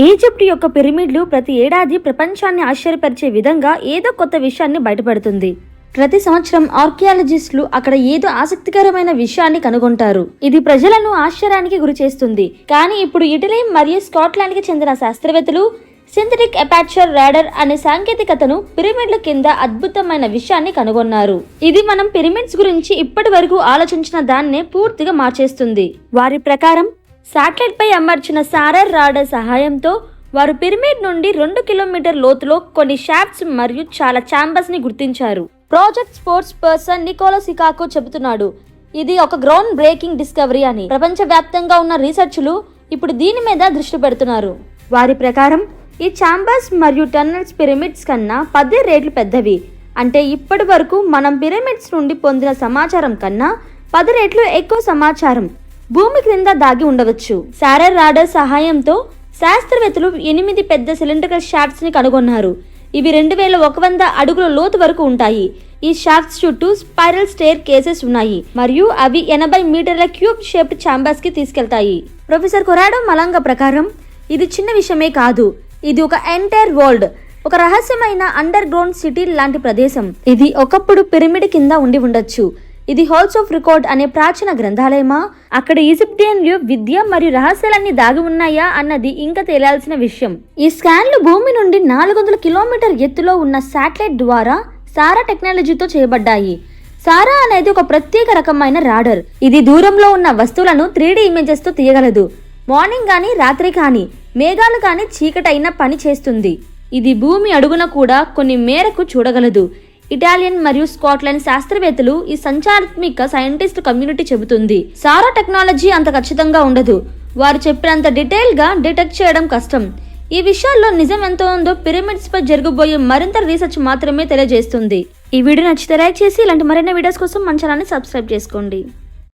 Egypt యొక్క పిరమిడ్లు ప్రతి ఏడాది ప్రపంచాన్ని ఆశ్చర్యపరిచే విధంగా ఏదో కొత్త విషయాన్ని బయటపడుతుంది. ప్రతి సంవత్సరం ఆర్కియాలజిస్టులు అక్కడ ఏదో ఆసక్తికరమైన విషయాన్ని కనుగొంటారు. ఇది ప్రజలను ఆశ్చర్యానికి గురి చేస్తుంది. కానీ ఇప్పుడు ఇటలీ మరియు స్కాట్లాండ్కి చెందిన శాస్త్రవేత్తలు సింథటిక్ అపాచర్ రాడర్ అనే సాంకేతికతను పిరమిడ్ల కింద అద్భుతమైన విషయాన్ని కనుగొన్నారు. ఇది మనం పిరమిడ్స్ గురించి ఇప్పటి వరకు ఆలోచించిన దాన్నే పూర్తిగా మార్చేస్తుంది. వారి ప్రకారం శాటిలైట్పై అమర్చిన సారర్ రాడర్ సహాయంతో వారు పిరమిడ్ నుండి రెండు కిలోమీటర్ లోతులో కొన్ని షాఫ్ట్స్ మరియు చాలా ఛాంబర్స్ని గుర్తించారు. ప్రాజెక్ట్ స్పోర్ట్స్ పర్సన్ నికోలో సికాకో చెబుతున్నాడు ఇది ఒక గ్రౌండ్ బ్రేకింగ్ డిస్కవరీ అని. ప్రపంచవ్యాప్తంగా ఉన్న రీసెర్చ్లు ఇప్పుడు దీని మీద దృష్టి పెడుతున్నారు. వారి ప్రకారం ఈ ఛాంబర్స్ మరియు టన్నల్స్ పిరమిడ్స్ కన్నా పది రేట్లు పెద్దవి. అంటే ఇప్పటి వరకు మనం పిరమిడ్స్ నుండి పొందిన సమాచారం కన్నా పది రేట్లు ఎక్కువ సమాచారం. భూమి క్రింద దాగి ఉండవచ్చు. సారర్ రాడర్ సహాయంతో శాస్త్రవేత్తలు ఎనిమిది పెద్ద సిలిండ్రికల్ షాఫ్ట్స్ని కనుగొన్నారు. ఇవి రెండు వేల ఒక వంద అడుగుల లోతు వరకు ఉంటాయి. ఈ షాఫ్ట్స్ చుట్టూ స్పైరల్ స్టేర్ కేసెస్ ఉన్నాయి మరియు అవి ఎనభై మీటర్ల క్యూబ్ షేప్డ్ ఛాంబర్స్కి తీసుకెళ్తాయి. ప్రొఫెసర్ కొరాడో మలంగ ప్రకారం ఇది చిన్న విషయమే కాదు. ఇది ఒక ఎంటైర్ వరల్డ్ ఒక రహస్యమైన అండర్ గ్రౌండ్ సిటీ లాంటి ప్రదేశం. ఇది ఒకప్పుడు పిరమిడ్ కింద ఉండి ఉండొచ్చు. ఇది హాల్స్ ఆఫ్ రికార్డ్ అనే ప్రాచీన గ్రంథాలయమా? అక్కడ ఈజిప్టియన్లు విద్య మరియు రహస్యాలన్నీ దాగి ఉన్నాయా అన్నది ఇంకా తేలాల్సిన విషయం. ఈ స్కాన్లు భూమి నుండి నాలుగు వందల కిలోమీటర్ ఎత్తులో ఉన్న శాటిలైట్ ద్వారా సారా టెక్నాలజీతో చేయబడ్డాయి. సారా అనేది ఒక ప్రత్యేక రకమైన రాడర్. ఇది దూరంలో ఉన్న వస్తువులను త్రీ ఇమేజెస్తో తీయగలదు. మార్నింగ్ కానీ రాత్రి కానీ మేఘాలు కానీ చీకటైన పని చేస్తుంది. ఇది భూమి అడుగున కూడా కొన్ని మేరకు చూడగలదు. ఇటాలియన్ మరియు స్కాట్లాండ్ శాస్త్రవేత్తలు ఈ సంచారాత్మిక సైంటిస్ట్ కమ్యూనిటీ చెబుతుంది. సారా టెక్నాలజీ అంత ఖచ్చితంగా ఉండదు. వారు చెప్పినంత డీటెయిల్గా డిటెక్ట్ చేయడం కష్టం. ఈ విషయాల్లో నిజం ఎంత ఉందో పిరమిడ్స్ పై జరగబోయే మరింత రీసెర్చ్ మాత్రమే తెలియజేస్తుంది. ఈ వీడియో నచ్చితే లైక్ చేసి ఇలాంటి మరిన్ని వీడియోస్ కోసం మన ఛానల్ని సబ్స్క్రైబ్ చేసుకోండి.